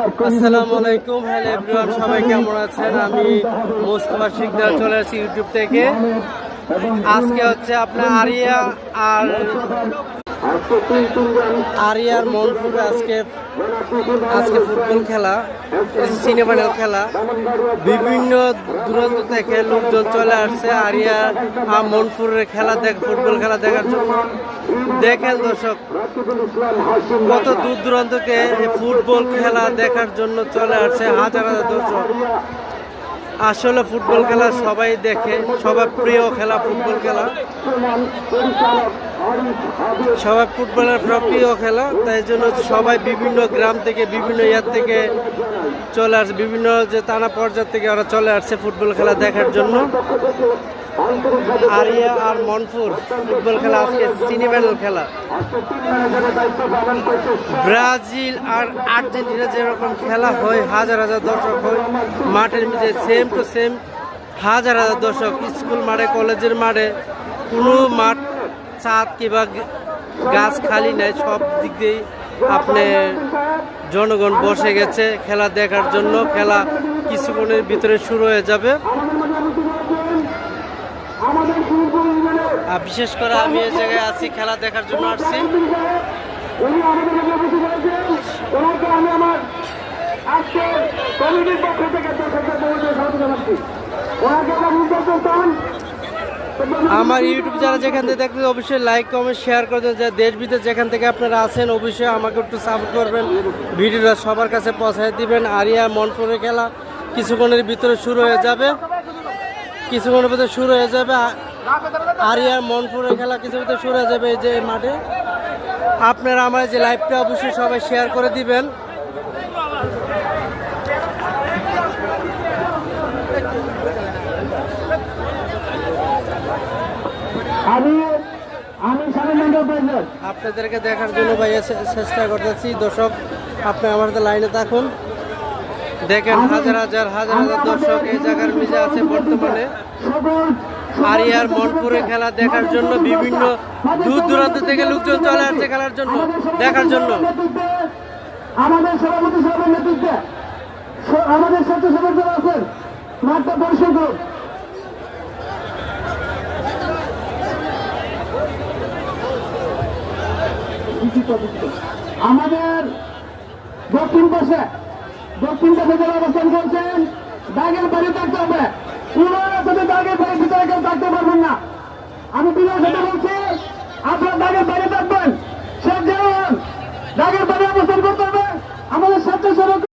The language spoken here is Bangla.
আসসালামু আলাইকুম, হ্যালো এভরিওয়ান, সবাই কেমন আছেন? আমি মোস্তফা শিকদার চলে আসি ইউটিউব থেকে। আজকে হচ্ছে আপনার আরিয়া আর আরিয়ার মনপুর আজকে আজকে ফুটবল খেলা সিনেমানের খেলা। বিভিন্ন দূরান্ত থেকে লোকজন চলে আসছে। আরিয়া আর মনপুরের খেলা দেখ ফুটবল খেলা দেখার জন্য। দেখেন দর্শক, কত দূর দূরান্তকে ফুটবল খেলা দেখার জন্য চলে আসছে হাজার হাজার দর্শক। আসলে ফুটবল খেলা সবাই দেখে, সবার প্রিয় খেলা ফুটবল খেলা। সবাই ফুটবলের প্রিয় খেলা, তাই জন্য সবাই বিভিন্ন গ্রাম থেকে, বিভিন্ন ইয়ার থেকে চলে আসছে বিভিন্ন যে টানা পর্যায় থেকে ওরা চলে আসছে ফুটবল খেলা দেখার জন্য। আরিয়া আর মনপুর ফুটবল খেলা আজকে সিনেমাল খেলা। ব্রাজিল আর আর্জেন্টিনা যেরকম খেলা হয়, হাজার হাজার দর্শক হয়, মাঠের মধ্যে সেম টু সেম হাজার হাজার দর্শক, স্কুল মাঠে, কলেজের মাঠে, কোনো মাঠ ছাদ কিংবা গাছ খালি নাই, সব দিক দিয়েই আপনি জনগণ বসে গেছে খেলা দেখার জন্য। খেলা কিছুক্ষণের ভিতরে শুরু হয়ে যাবে। বিশেষ করে আমি এই জায়গায় আছি, খেলা দেখার জন্য আসছি। আমার ইউটিউব যারা যেখান থেকে দেখতে অবশ্যই লাইক কমেন্ট শেয়ার করে দেন। যে দেশ বিদেশ যেখান থেকে আপনারা আছেন, অবশ্যই আমাকে একটু সাপোর্ট করবেন। ভিডিওটা সবার কাছে পৌঁছায় দিবেন। আরিয়া মনপুরের খেলা কিছুক্ষণের ভিতরে শুরু হয়ে যাবে। কিছুক্ষণের ভিতরে শুরু হয়ে যাবে। আ- আরিয়ার মনপুরের খেলা কিছু ভিতরে শুরু হয়ে যাবে এই যে মাঠে। আপনারা আমার যে লাইভটা অবশ্যই সবাই শেয়ার করে দিবেন আমি আমি স্বামী মন্ডল প্রেসিডেন্ট আপনাদেরকে দেখার জন্য ভাই চেষ্টা করতেছি। দর্শক আপনি আমার হাতে লাইনে থাকুন। দেখেন হাজার হাজার হাজার হাজার দর্শক এই জায়গার মিজে আছে বর্তমানে। আরিয়ার মনপুরে খেলা দেখার জন্য বিভিন্ন দূর দূরান্ত থেকে লোকজন চলে আসছে খেলার জন্য দেখার জন্য। আমাদের সভাপতি সাহেবের নেতৃত্বে। স- আমাদের স্বেচ্ছাসেবক যারা আছেন মাঠটা পরিষ্কার করুন আমাদের দক্ষিণ পাশে দক্ষিণ পাশে যারা অবস্থান করছেন দাগের বাড়ি থাকতে হবে।